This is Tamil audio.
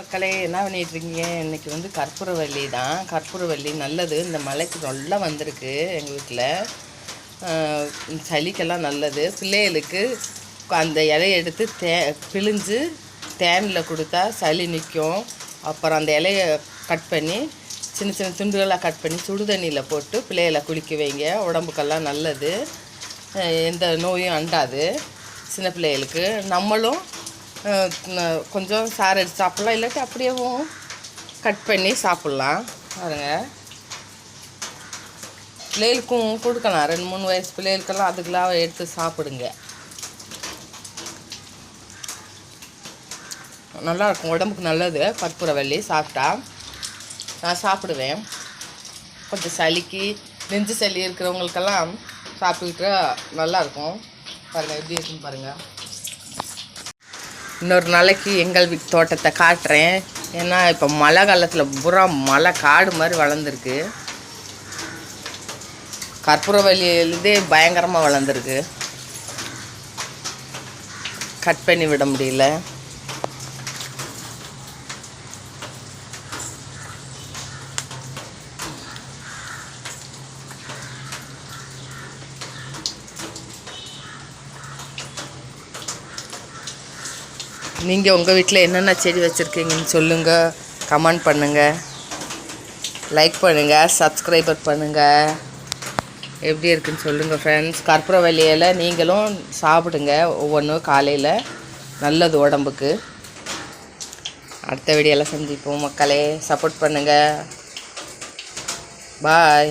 மக்களே என்ன பண்ணிகிட்ருக்கீங்க இன்றைக்கி இன்னைக்கு வந்து கற்பூரவல்லி தான். கற்பூரவல்லி நல்லது. இந்த மலைக்கு நல்லா வந்திருக்கு எங்கள் வீட்டில் சளிக்கெல்லாம் நல்லது. பிள்ளைகளுக்கு அந்த இலையை எடுத்து தே பிழிஞ்சு தேனில் கொடுத்தா சளி நிற்கும். அப்புறம் அந்த இலையை கட் பண்ணி சின்ன சின்ன துண்டுகளாக கட் பண்ணி சுடு தண்ணியில் போட்டு பிள்ளைகளை குளிக்க வைங்க. உடம்புக்கெல்லாம் நல்லது. எந்த நோயும் அண்டாது. சின்ன பிள்ளைகளுக்கு நம்மளும் கொஞ்சம் சாறு எடுத்து சாப்பிட்லாம். இல்லாட்டி அப்படியேவும் கட் பண்ணி சாப்பிட்லாம். பாருங்க. பிள்ளைகளுக்கும் கொடுக்கலாம். ரெண்டு மூணு வயசு பிள்ளைகளுக்கெல்லாம் அதுக்கெல்லாம் எடுத்து சாப்பிடுங்க. நல்லா இருக்கும் உடம்புக்கு நல்லது. கற்பூரவல்லி சாப்பிட்டா நான் சாப்பிடுவேன். கொஞ்சம் சளிக்கு நெஞ்சு சளி இருக்கிறவங்களுக்கெல்லாம் சாப்பிட்டுக்கிட்டா நல்லாயிருக்கும் பாருங்கள் எப்படி இருக்குன்னு பாருங்கள் இன்னொரு நாளைக்கு எங்கள் தோட்டத்தை காட்டுறேன். ஏன்னா இப்போ மழை காலத்தில் பூரா மழை காடு மாதிரி வளர்ந்துருக்கு. கற்பூரவல்லியிலே பயங்கரமாக வளர்ந்துருக்கு. கட் பண்ணி விட முடியல. நீங்கள் உங்கள் வீட்டில் என்னென்ன செடி வச்சுருக்கீங்கன்னு சொல்லுங்கள் கமெண்ட் பண்ணுங்கள் லைக் பண்ணுங்கள் சப்ஸ்கிரைபர் பண்ணுங்கள் எப்படி இருக்குன்னு சொல்லுங்கள் ஃப்ரெண்ட்ஸ் கற்பூரவல்லியில் நீங்களும் சாப்பிடுங்க ஒவ்வொன்றும் காலையில். நல்லது உடம்புக்கு. அடுத்த வீடியோவில் சந்திப்போம் மக்களே. சப்போர்ட் பண்ணுங்கள் பாய்